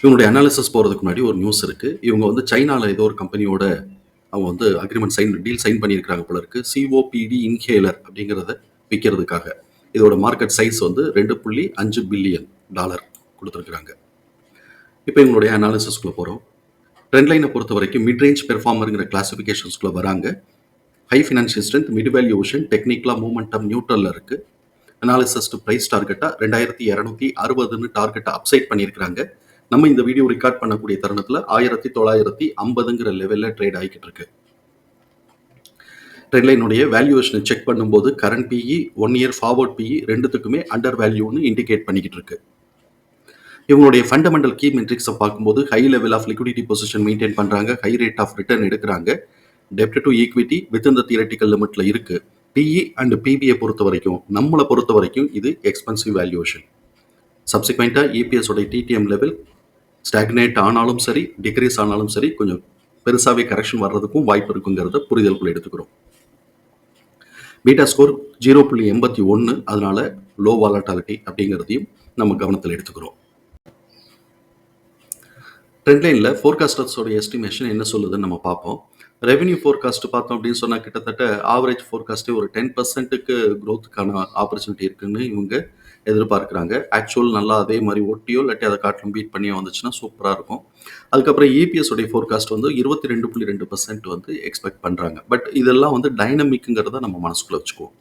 இவங்களுடைய அனாலிசிஸ் போகிறதுக்கு முன்னாடி ஒரு நியூஸ் இருக்குது இவங்க வந்து சைனாவில் ஏதோ ஒரு கம்பெனியோட அவங்க வந்து அக்ரிமெண்ட் சைன் டீல் சைன் பண்ணியிருக்கிறாங்க போல இருக்கு. சிஓபிடி இன்ஹேலர் அப்படிங்கிறத விற்கிறதுக்காக இதோட மார்க்கெட் சைஸ் வந்து ரெண்டு புள்ளி அஞ்சு பில்லியன் டாலர் கொடுத்துருக்குறாங்க. இப்போ இவங்களுடைய அனாலிசிஸ்குள்ளே போகிறோம் ட்ரெண்ட் லைனை பொறுத்த வரைக்கும் மிட் ரேஞ்ச் பெர்ஃபார்மருங்கிற கிளாஸிஃபிகேஷன்ஸ்குள்ளே வராங்க. High financial strength mid valuation டெக்னிக்கலாக மூமெண்டம் நியூட்ரலில் இருக்குது அனாலிசிஸ் டு ப்ரைஸ் டார்கெட்டாக ரெண்டாயிரத்தி இரநூத்தி அறுபதுன்னு டார்கெட்டை அப்சைட் பண்ணியிருக்கிறாங்க. நம்ம இந்த வீடியோ ரெக்கார்ட் பண்ணக்கூடிய தருணத்தில் ஆயிரத்தி தொள்ளாயிரத்தி ஐம்பதுங்கிற லெவலில் ட்ரேட் ஆகிக்கிட்டு இருக்கு. ட்ரெண்ட்லைனுடைய வேல்யூவேஷனை செக் பண்ணும்போது current PE one year forward PE ரெண்டுத்துக்குமே அண்டர் வேல்யூன்னு இண்டிகேட் பண்ணிக்கிட்டு இருக்கு. இவங்களுடைய ஃபண்டமெண்டல் கீ மெட்ரிக்ஸை பார்க்கும்போது high level of liquidity position maintain பண்ணுறாங்க ஹை ரேட் ஆஃப் ரிட்டர்ன் எடுக்கிறாங்க. டெப்ட் டு ஈக்விட்டி வித் இந்த தியரட்டிக்கல் லிமிட்ல இருக்கு. பிஇ அண்ட் பிபிஐ பொறுத்த வரைக்கும் நம்மளை பொறுத்த வரைக்கும் இது எக்ஸ்பென்சிவ் வேல்யூவேஷன் சப்சிக்வெண்ட்டாக இபிஎஸ் உடைய டிடிஎம் லெவல் ஸ்டாக்னேட் ஆனாலும் சரி டிக்ரீஸ் ஆனாலும் சரி கொஞ்சம் பெருசாகவே கரெக்ஷன் வர்றதுக்கும் வாய்ப்பு இருக்குங்கிறத புரிதலுக்குள்ள எடுத்துக்கிறோம். பீட்டா ஸ்கோர் ஜீரோ புள்ளி எண்பத்தி ஒன்று அதனால லோ வாலட்டாலிட்டி அப்படிங்கிறதையும் நம்ம கவனத்தில் எடுத்துக்கிறோம். ட்ரெண்ட் லைனில் ஃபோர்காஸ்டர்ஸோட எஸ்டிமேஷன் என்ன சொல்லுதுன்னு நம்ம பார்ப்போம். ரெவென்யூ ஃபோர்காஸ்ட் பார்த்தோம் அப்படின்னு சொன்னால் கிட்டத்தட்ட ஆவரேஜ் ஃபோர்காஸ்ட்டே ஒரு டென் பர்சன்ட்டுக்கு க்ரோத்துக்கான ஆப்பர்ச்சுனிட்டி இருக்குன்னு இவங்க எதிர்பார்க்குறாங்க. ஆக்சுவல் நல்லா அதே மாதிரி ஒட்டியோ இல்லாட்டி அதை காட்டிலும் பீட் பண்ணியோ வந்துச்சுன்னா சூப்பராக இருக்கும். அதுக்கப்புறம் இபிஎஸ் உடைய ஃபோர்காஸ்ட் வந்து இருபத்தி ரெண்டு புள்ளி ரெண்டு பர்சன்ட் வந்து எக்ஸ்பெக்ட் பண்ணுறாங்க பட் இதெல்லாம் வந்து டைனமிக்குங்கிறத நம்ம மனசுக்குள்ளே வச்சுக்குவோம்.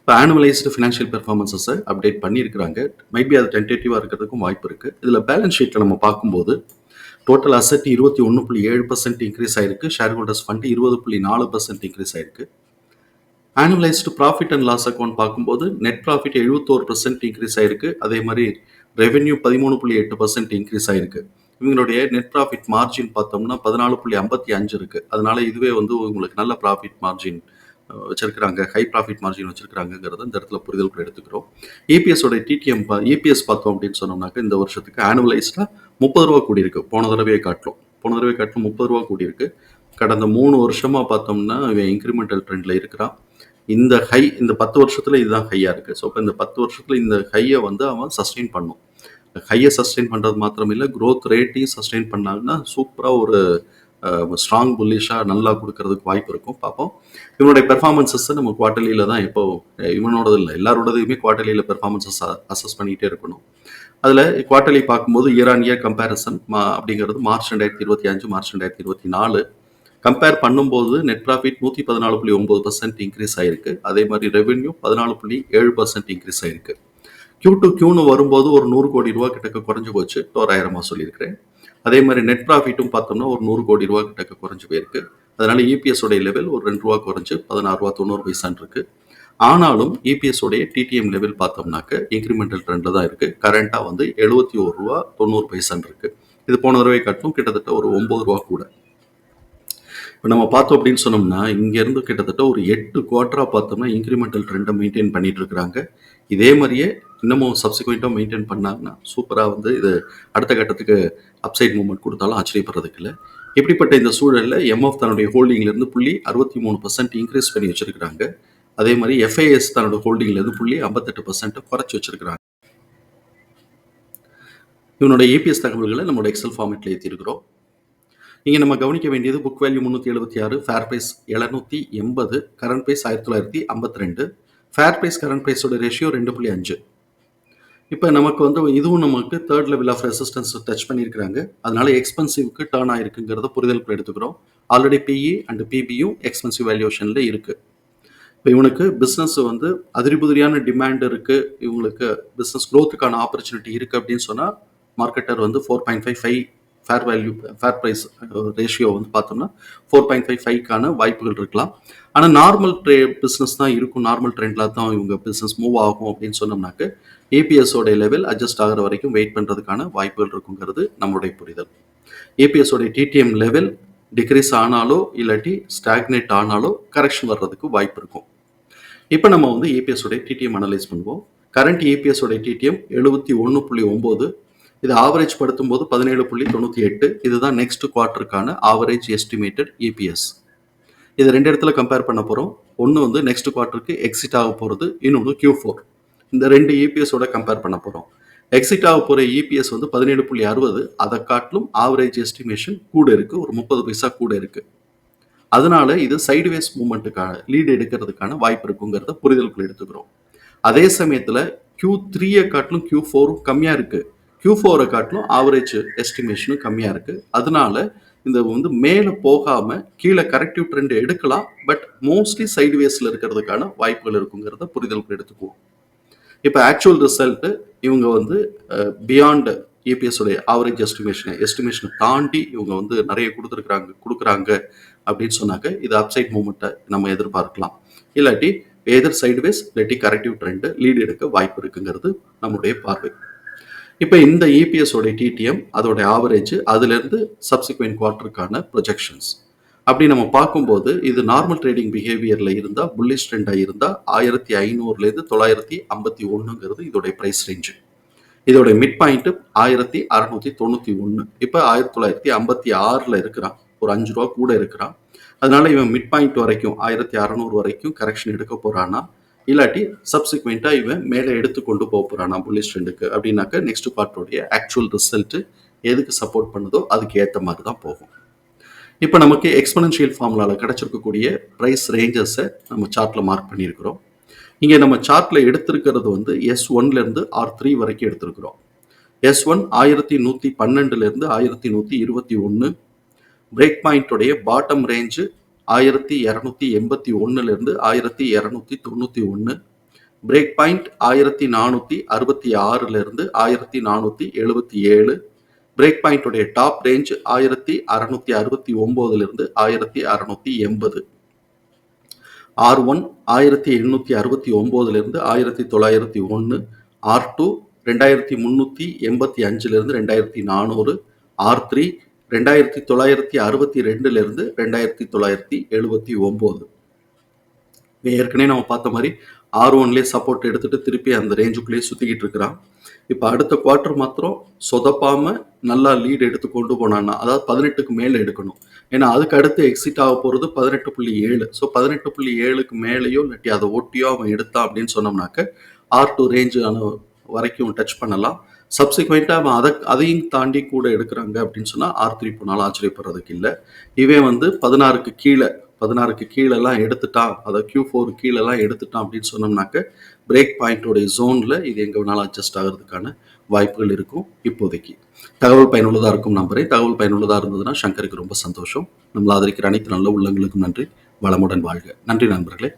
இப்போ ஆனுவலைஸ்டு ஃபினான்ஷியல் பெர்ஃபார்மன்ஸஸை அப்டேட் பண்ணியிருக்கிறாங்க. மேபி அது டென்டேட்டிவாக இருக்கிறதுக்கும் வாய்ப்பு இருக்குது இதில் பேலன்ஸ் ஷீட்டில் நம்ம பார்க்கும்போது டோட்டல் அசெட் இருபத்தி ஒன்று புள்ளி ஏழு பர்சன்ட் இன்க்ரீஸ் ஆயிருக்கு. ஷேர் ஹோல்டர்ஸ் ஃபண்ட் இருபது புள்ளி நாலு பர்சன்ட் இன்க்ரீஸ் ஆயிருக்கு. Annualised profit and loss account பார்க்கும்போது நெட் ப்ராஃபிட் எழுபத்தோரு பர்சன்ட் இன்க்ரீஸ் ஆயிருக்கு. அதே மாதிரி ரெவென்யூ பதிமூணு புள்ளி எட்டு பர்சன்ட் இன்க்ரீஸ் ஆயிருக்கு. இவங்களுடைய நெட் ப்ராஃபிட் மார்ஜின் பார்த்தோம்னா பதினாலு புள்ளி ஐம்பத்தி அஞ்சு இருக்கு. அதனால இதுவே வந்து உங்களுக்கு நல்ல ப்ராஃபிட் மார்ஜின் வச்சிருக்கிறாங்க. ஹை ப்ராஃபிட் மார்ஜின் வச்சிருக்காங்கிறத இந்த இடத்துல புரிதல் எடுத்துக்கிறோம். ஏபிஎஸோட டிடிஎம் ஏபிஎஸ் பார்த்தோம் அப்படின்னு சொன்னோம்னாக்க இந்த வருஷத்துக்கு ஆனுவலைஸ்டா முப்பது ரூபா கூடியிருக்கு. போன தடவையை காட்டிலும். போன தடவை காட்டிலும் முப்பது ரூபா கூடியிருக்கு. கடந்த மூணு வருஷமா பார்த்தோம்னா இவன் இன்க்ரிமெண்டல் ட்ரெண்ட்ல இருக்கிறான். இந்த ஹை இந்த பத்து வருஷத்தில் இதுதான் ஹையாக இருக்குது ஸோ இப்போ இந்த பத்து வருஷத்தில் இந்த ஹையை வந்து அவன் சஸ்டெயின் பண்ணும். ஹையை சஸ்டெயின் பண்ணுறது மாத்திரம் இல்லை க்ரோத் ரேட்டையும் சஸ்டெயின் பண்ணாங்கன்னா சூப்பராக ஒரு ஸ்ட்ராங் புல்லிஷாக நல்லா கொடுக்கறதுக்கு வாய்ப்பு இருக்கும். பார்ப்போம். இவனுடைய பெர்ஃபார்மன்ஸஸ் நம்ம குவார்டர்லியில் தான் எப்போ இவனோடது இல்லை. எல்லாரோடதையுமே குவார்டர்லியில் பெர்ஃபார்மன்ஸஸ் அசஸ் பண்ணிகிட்டே இருக்கணும். அதில் குவார்டர்லி பார்க்கும்போது இயர் ஆன் இயர் கம்பேரிசன் அப்படிங்கிறது மார்ச் ரெண்டாயிரத்தி இருபத்தி அஞ்சு மார்ச் ரெண்டாயிரத்தி இருபத்தி நாலு கம்பேர் பண்ணும்போது நெட் ப்ராஃபிட் நூற்றி பதினாலு புள்ளி ஒம்பது பர்சன்ட் இன்க்ரீஸ் ஆயிருக்கு. அதே மாதிரி ரெவென்யூ பதினாலு புள்ளி ஏழு பர்சன்ட் இன்க்ரீஸ் ஆயிருக்கு. கியூ டு கியூன்னு வரும்போது ஒரு நூறு கோடி ரூபா கிட்டக்க குறைஞ்சு போச்சு. தோராயிரமாக சொல்லியிருக்கிறேன். அதே மாதிரி நெட் ப்ராஃபிட்டும் பார்த்தோம்னா ஒரு நூறு கோடி ரூபா கிட்டக்க குறைஞ்சு போயிருக்கு. அதனால இபிஎஸ் உடைய லெவல் ஒரு ரெண்டு ரூபா குறைஞ்சு பதினாறு ரூபா தொண்ணூறு பைசான் இருக்கு. ஆனாலும் இபிஎஸ் உடைய டிடிஎம் லெவல் பார்த்தோம்னாக்க இன்க்ரிமெண்டல் ட்ரெண்டில் தான் இருக்கு. கரண்டா வந்து எழுபத்தி ஒரு ரூபா தொண்ணூறு பைசான் இருக்கு. இது போன தடவை காட்டும் கிட்டத்தட்ட ஒரு ஒம்பது ரூபா கூட. இப்போ நம்ம பார்த்தோம் அப்படின்னு சொன்னோம்னா இங்கேருந்து கிட்டத்தட்ட ஒரு எட்டு குவார்ட்டராக பார்த்தோம்னா இன்க்ரிமெண்டல் ட்ரெண்டை மெயின்டைன் பண்ணிட்டு இருக்கிறாங்க. இதே மாதிரியே இன்னமும் சப்சிக்வெண்ட்டாக மெயின்டைன் பண்ணாங்கன்னா சூப்பராக வந்து இது அடுத்த கட்டத்துக்கு அப்சைட் மூவ்மெண்ட் கொடுத்தாலும் ஆச்சரியப்படுறதுக்கு இல்லை. இப்படிப்பட்ட இந்த சூழலில் எம்எஃப் தன்னுடைய ஹோல்டிங்லேருந்து புள்ளி அறுபத்தி மூணு பர்சன்ட் இன்க்ரீஸ் பண்ணி வச்சிருக்கிறாங்க. அதே மாதிரி எஃப்ஐஎஸ் தன்னோட ஹோல்டிங்லேருந்து புள்ளி ஐம்பத்தெட்டு பர்சன்ட் குறைச்சி வச்சிருக்கிறாங்க. இவனோட ஏபிஎஸ் தகவல்களை நம்மளோட எக்ஸல் ஃபார்மேட்டில் ஏற்றிருக்கிறோம் இங்கே நம்ம கவனிக்க வேண்டியது புக் வேல்யூ முந்நூற்றி எழுபத்தி ஆறு ஃபேர் ப்ரைஸ் எழுநூற்றி எண்பது கரண்ட் ப்ரைஸ் ஆயிரத்தி தொள்ளாயிரத்தி ஐம்பத்தி ரெண்டு ஃபேர் ப்ரைஸ் கரண்ட் ப்ரைஸோட ரேஷியோ ரெண்டு புள்ளி அஞ்சு. இப்போ நமக்கு வந்து இதுவும் நமக்கு third level of resistance touch பண்ணியிருக்கிறாங்க. அதனால எக்ஸ்பென்சிவ்க்கு டேர்ன் ஆயிருக்குங்கிறத புரிதலுக்கு எடுத்துக்கிறோம். ஆல்ரெடி பிஇ அண்ட் பிபியும் எக்ஸ்பென்சிவ் வேல்யூஷனில் இருக்குது இப்போ இவனுக்கு பிஸ்னஸ் வந்து அதிரிபுதிரியான டிமாண்ட் இருக்குது இவங்களுக்கு பிஸ்னஸ் க்ரோத்துக்கான ஆப்பர்ச்சுனிட்டி இருக்குது அப்படின்னு சொன்னால் மார்க்கெட்டர் வந்து four point five five fair value fair price ratio வந்து பார்த்தோம்னா ஃபோர் பாயிண்ட் ஃபைவ் ஃபைவ்க்கான வாய்ப்புகள் இருக்கலாம். ஆனால் நார்மல் ட்ரே பிஸ்னஸ் தான் இருக்கும். நார்மல் ட்ரெண்டில் தான் இவங்க பிஸ்னஸ் மூவ் ஆகும் அப்படின்னு சொன்னோம்னாக்க ஏபிஎஸோடைய லெவல் அட்ஜஸ்ட் ஆகிற வரைக்கும் வெயிட் பண்ணுறதுக்கான வாய்ப்புகள் இருக்குங்கிறது நம்மளுடைய புரிதல். ஏபிஎஸோடைய டிடிஎம் லெவல் டிக்ரீஸ் ஆனாலோ இல்லாட்டி ஸ்டாக்னேட் ஆனாலோ கரெக்ஷன் வர்றதுக்கு வாய்ப்பு இருக்கும். இப்போ நம்ம வந்து ஏபிஎஸோடைய டிடிஎம் அனலைஸ் பண்ணுவோம். கரண்ட் ஏபிஎஸோடைய டிடிஎம் எழுபத்தி ஒன்று புள்ளி ஒம்பது இது ஆவரேஜ் படுத்தும் போது பதினேழு புள்ளி தொண்ணூற்றி எட்டு. இதுதான் நெக்ஸ்ட் குவார்ட்டருக்கான ஆவரேஜ் எஸ்டிமேட்டட் இபிஎஸ் இது ரெண்டு இடத்துல கம்பேர் பண்ண போகிறோம் ஒன்று வந்து நெக்ஸ்ட் குவார்ட்டருக்கு எக்ஸிட் ஆக போகிறது இன்னொன்று கியூ ஃபோர் இந்த ரெண்டு இபிஎஸோட கம்பேர் பண்ண போகிறோம் எக்ஸிட் ஆக போகிற இபிஎஸ் வந்து பதினேழு புள்ளி அறுபது. அதை காட்டிலும் ஆவரேஜ் எஸ்டிமேஷன் கூட இருக்குது ஒரு முப்பது பைசா கூட இருக்குது அதனால இது சைடுவேஸ் மூமெண்ட்டுக்கான லீடு எடுக்கிறதுக்கான வாய்ப்பு இருக்குங்கிறத புரிதலுக்குள் எடுத்துக்கிறோம். அதே சமயத்தில் கியூ த்ரீயை காட்டிலும் கியூ ஃபோரும் கம்மியாக இருக்குது கியூ ஃபோரை காட்டிலும் ஆவரேஜ் எஸ்டிமேஷனும் கம்மியாக இருக்குது அதனால இந்த வந்து மேலே போகாமல் கீழே கரெக்டிவ் ட்ரெண்ட் எடுக்கலாம். பட் மோஸ்ட்லி சைடுவேஸில் இருக்கிறதுக்கான வாய்ப்புகள் இருக்குங்கிறத புரிதலுக்கு எடுத்துக்குவோம். இப்போ ஆக்சுவல் ரிசல்ட்டு இவங்க வந்து பியாண்ட் ஏபிஎஸ் ஆவரேஜ் எஸ்டிமேஷனை எஸ்டிமேஷனை தாண்டி இவங்க வந்து நிறைய கொடுத்துருக்குறாங்க கொடுக்குறாங்க அப்படின்னு சொன்னாக்க இது அப்சைட் மூமெண்ட்டை நம்ம எதிர்பார்க்கலாம். இல்லாட்டி எதர் சைடுவேஸ் இல்லாட்டி கரெக்டிவ் ட்ரெண்டு லீடு எடுக்க வாய்ப்பு இருக்குங்கிறது நம்மளுடைய பார்வை. இப்போ இந்த EPS உடைய டிடிஎம் அதோடைய ஆவரேஜ் அதுலேருந்து சப்சிக்வெண்ட் குவார்ட்டருக்கான ப்ரொஜெக்ஷன்ஸ் அப்படி நம்ம பார்க்கும்போது இது நார்மல் ட்ரேடிங் பிஹேவியரில் இருந்தால் புல்லிஷ் ட்ரெண்டாக இருந்தால் ஆயிரத்தி ஐநூறுலேருந்து தொள்ளாயிரத்தி ஐம்பத்தி ஒன்றுங்கிறது இதோடைய ப்ரைஸ் ரேஞ்சு இதோடைய மிட் பாயிண்ட்டு ஆயிரத்தி அறநூற்றி தொண்ணூற்றி ஒன்று இப்போ ஆயிரத்தி தொள்ளாயிரத்தி ஐம்பத்தி ஆறில் இருக்கிறான். ஒரு அஞ்சு ரூபா கூட இருக்கிறான். அதனால இவன் மிட் பாயிண்ட் வரைக்கும் ஆயிரத்தி அறநூறு வரைக்கும் கரெக்ஷன் எடுக்க போகிறான்னா இல்லாட்டி சப்சிக்வெண்ட்டாக இவன் மேலே எடுத்து கொண்டு போக போகிறான் புலிஸ் ட்ரெண்டுக்கு அப்படின்னாக்க நெக்ஸ்ட் பார்ட்டோடைய ஆக்சுவல் ரிசல்ட்டு எதுக்கு சப்போர்ட் பண்ணுதோ அதுக்கு ஏற்ற மாதிரி தான் போகும். இப்போ நமக்கு எக்ஸ்பனன்ஷியல் ஃபார்முலாவில் கிடச்சிருக்கக்கூடிய ப்ரைஸ் ரேஞ்சஸை நம்ம சார்ட்டில் மார்க் பண்ணியிருக்கிறோம். இங்கே நம்ம சார்ட்டில் எடுத்திருக்கிறது வந்து எஸ் ஒன்லேருந்து ஆர் த்ரீ வரைக்கும் எடுத்திருக்கிறோம். எஸ் ஒன் ஆயிரத்தி நூற்றி பன்னெண்டுலேருந்து ஆயிரத்தி நூற்றி இருபத்தி ஒன்று பிரேக் பாயிண்ட்டுடைய பாட்டம் ரேஞ்சு ஆயிரத்தி இரநூத்தி எண்பத்தி ஒன்றுலேருந்து ஆயிரத்தி இரநூத்தி தொண்ணூற்றி ஒன்று பிரேக் பாயிண்ட் ஆயிரத்தி நானூற்றி அறுபத்தி ஆறுலேருந்து ஆயிரத்தி நானூற்றி எழுபத்தி ஏழு. பிரேக் பாயிண்ட்டுடைய டாப் ரேஞ்ச் ஆயிரத்தி அறநூற்றி அறுபத்தி ஒம்போதுலேருந்து ஆயிரத்தி அறநூற்றி எண்பது. ஆர் ஒன் ஆயிரத்தி எண்ணூற்றி அறுபத்தி ஒம்போதுலேருந்து ஆயிரத்தி தொள்ளாயிரத்தி ஒன்று ஆர் டூ ரெண்டாயிரத்தி முந்நூற்றி எண்பத்தி அஞ்சுலேருந்து ரெண்டாயிரத்தி நானூறு. ஆர் த்ரீ ரெண்டாயிரத்தி தொள்ளாயிரத்தி அறுபத்தி ரெண்டுலேருந்து ரெண்டாயிரத்தி தொள்ளாயிரத்தி எழுபத்தி ஒம்பது. ஏற்கனவே நம்ம பார்த்த மாதிரி ஆர் ஒன்லேயே சப்போர்ட் எடுத்துட்டு திருப்பி அந்த ரேஞ்சுக்குள்ளேயே சுற்றிக்கிட்டு இருக்கிறான். இப்போ அடுத்த குவார்ட்டர் மாத்திரம் சொதப்பாமல் நல்லா லீட் எடுத்து கொண்டு போனான்னா அதாவது பதினெட்டுக்கு மேலே எடுக்கணும். ஏன்னா அதுக்கு அடுத்து எக்ஸிட் ஆக போகிறது பதினெட்டு புள்ளி ஏழு. ஸோ பதினெட்டு புள்ளி ஏழுக்கு மேலேயோ இல்லாட்டி அதை ஒட்டியோ அவன் எடுத்தான் அப்படின்னு சொன்னோம்னாக்க ஆர் டூ ரேஞ்சு வரைக்கும் டச் பண்ணலாம். சப்சிக்வெண்ட்டாக அவன் அதை அதையும் தாண்டி கூட எடுக்கிறாங்க அப்படின்னு சொன்னால் ஆர் போனாலும் ஆச்சரியப்படுறதுக்கு இல்லை. இவன் வந்து பதினாறுக்கு கீழே பதினாறுக்கு கீழெல்லாம் எடுத்துட்டான். அதை கியூ ஃபோர் கீழெல்லாம் எடுத்துட்டான் அப்படின்னு சொன்னோம்னாக்க பிரேக் பாயிண்டோடைய ஜோனில் இது எங்கே வேணாலும் அட்ஜஸ்ட் ஆகிறதுக்கான வாய்ப்புகள் இருக்கும் இப்போதைக்கு. தகவல் பயனுள்ளதாக இருக்கும் நம்புறேன். தகவல் பயனுள்ளதாக இருந்ததுன்னா சங்கருக்கு ரொம்ப சந்தோஷம். நம்மளை ஆதரிக்கிற அனைத்து நல்ல உள்ளங்களுக்கும் நன்றி. வளமுடன் வாழ்க. நன்றி நண்பர்களே.